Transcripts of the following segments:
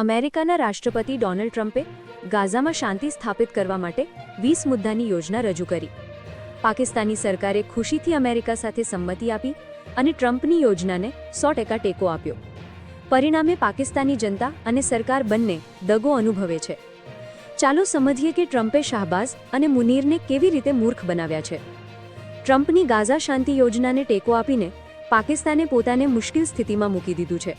અમેરિકાના રાષ્ટ્રપતિ ડોનાલ્ડ ટ્રમ્પે ગાઝામાં શાંતિ સ્થાપિત કરવા માટે વીસ મુદ્દાની યોજના રજૂ કરી. પાકિસ્તાની સરકારે ખુશીથી અમેરિકા સાથે સંમતિ આપી અને ટ્રમ્પની યોજનાને સો ટકા ટેકો આપ્યો. પરિણામે પાકિસ્તાની જનતા અને સરકાર બંને દગો અનુભવે છે. ચાલો સમજીએ કે ટ્રમ્પે શાહબાઝ અને મુનીરને કેવી રીતે મૂર્ખ બનાવ્યા છે. ટ્રમ્પની ગાઝા શાંતિ યોજનાને ટેકો આપીને પાકિસ્તાને પોતાને મુશ્કેલ સ્થિતિમાં મૂકી દીધું છે.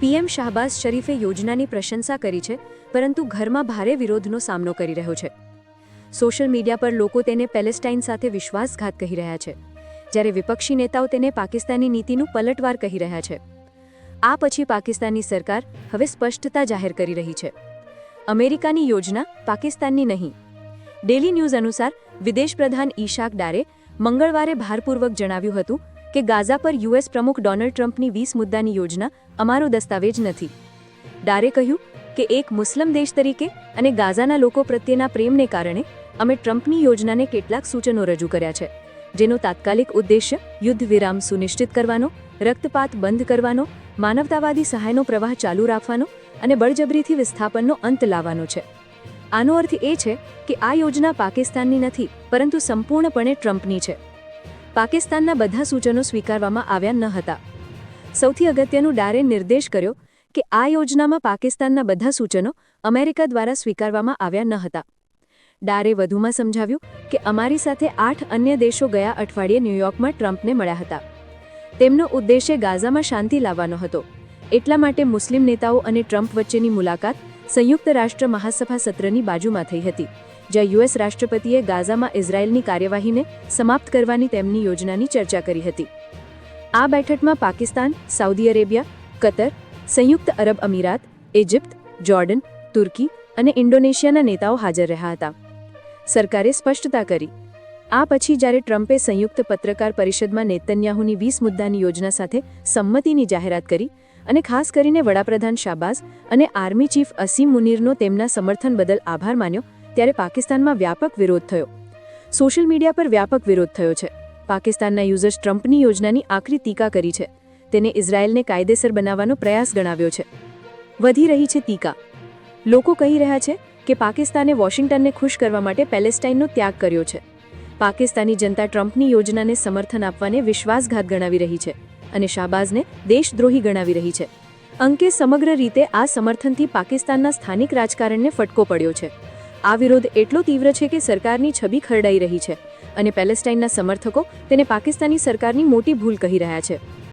પીએમ શાહબાઝ શરીફે યોજનાની પ્રશંસા કરી છે, પરંતુ ઘરમાં ભારે વિરોધનો સામનો કરી રહ્યો છે. સોશિયલ મીડિયા પર લોકો તેને પેલેસ્ટાઇન સાથે વિશ્વાસઘાત કહી રહ્યા છે. જ્યારે વિપક્ષી નેતાઓ તેને પાકિસ્તાની નીતિનું પલટવાર કહી રહ્યા છે. આ પછી પાકિસ્તાનની સરકાર હવે સ્પષ્ટતા જાહેર કરી રહી છે. અમેરિકાની યોજના પાકિસ્તાનની નહીં. ડેલી ન્યૂઝ અનુસાર વિદેશ પ્રધાન ઈશાક ડારે મંગળવારે ભારપૂર્વક જણાવ્યું હતું કે ગાઝા પર યુએસ પ્રમુખ ડોનાલ્ડ ટ્રમ્પની વીસ મુદ્દાની યોજના અમારો દસ્તાવેજ નથી. ડારે કહ્યું કે એક મુસ્લિમ દેશ તરીકે અને ગાઝાના લોકો પ્રત્યેના પ્રેમને કારણે અમે ટ્રમ્પની યોજનાને કેટલાક સૂચનો રજૂ કર્યા છે, જેનો તાત્કાલિક ઉદ્દેશ્ય યુદ્ધ વિરામ સુનિશ્ચિત કરવાનો, રક્તપાત બંધ કરવાનો, માનવતાવાદી સહાયનો પ્રવાહ ચાલુ રાખવાનો અને બળજબરીથી વિસ્થાપનનો અંત લાવવાનો છે. આનો અર્થ એ છે કે આ યોજના પાકિસ્તાનની નથી, પરંતુ સંપૂર્ણપણે ટ્રમ્પની છે. પાકિસ્તાનના બધા સૂચનો સ્વીકારવામાં આવ્યા ન હતા. સૌથી અગત્યનું ડારે નિર્દેશ કર્યો કે આ યોજનામાં પાકિસ્તાનના બધા સૂચનો અમેરિકા દ્વારા સ્વીકારવામાં આવ્યા ન હતા. ડારે વધુમાં સમજાવ્યું કે અમારી સાથે આઠ અન્ય દેશો ગયા અઠવાડિયે ન્યૂયોર્કમાં ટ્રમ્પને મળ્યા હતા. તેમનો ઉદ્દેશ્ય ગાઝામાં શાંતિ લાવવાનો હતો. એટલા માટે મુસ્લિમ નેતાઓ અને ટ્રમ્પ વચ્ચેની મુલાકાત સંયુક્ત રાષ્ટ્ર મહાસભા સત્રની બાજુમાં થઈ હતી. જ્યાં યુએસ રાષ્ટ્રપતિએ ગાઝામાં ઇઝરાયેલની કાર્યવાહીને સમાપ્ત કરવાની તેમની યોજનાની ચર્ચા કરી હતી. આ બેઠકમાં પાકિસ્તાન, સાઉદી અરેબિયા, કતર, સંયુક્ત અરબ અમીરાત, ઇજિપ્ત, જોર્ડન, તુર્કી અને ઇન્ડોનેશિયાના નેતાઓ હાજર રહ્યા હતા. સરકારે સ્પષ્ટતા કરી. આ પછી જ્યારે ટ્રમ્પે સંયુક્ત પત્રકાર પરિષદમાં નેતન્યાહુની વીસ મુદ્દાની યોજના સાથે સંમતિની જાહેરાત કરી અને ખાસ કરીને વડાપ્રધાન શાબાઝ અને આર્મી ચીફ અસીમ મુનીરનો તેમના સમર્થન બદલ આભાર માન્યો ત્યારે પાકિસ્તાનમાં વ્યાપક વિરોધ થયો. સોશિયલ મીડિયા પર વ્યાપક વિરોધ થયો છે. પાકિસ્તાનના યુઝર્સ ટ્રમ્પની યોજનાની આકરી ટીકા કરી છે. તેને ઇઝરાયેલને કાયદેસર બનાવવાનો પ્રયાસ ગણાવ્યો છે. વધી રહી છે ટીકા. લોકો કહી રહ્યા છે કે પાકિસ્તાને વોશિંગ્ટનને ખુશ કરવા માટે પેલેસ્ટાઇનનો ત્યાગ કર્યો છે. પાકિસ્તાની જનતા ટ્રમ્પની યોજનાને સમર્થન આપવાને વિશ્વાસઘાત ગણાવી રહી છે અને શાહબાઝને દેશદ્રોહી ગણાવી રહી છે. અંકે સમગ્ર રીતે આ સમર્થનથી પાકિસ્તાનના સ્થાનિક રાજકારણને ફટકો પડ્યો છે. આ વિરોધ એટલો તીવ્ર છે કે સરકારની છબી ખરડાઈ રહી છે. અને પેલેસ્ટાઇનના સમર્થકો તેને પાકિસ્તાની સરકારની મોટી ભૂલ કહી રહ્યા છે.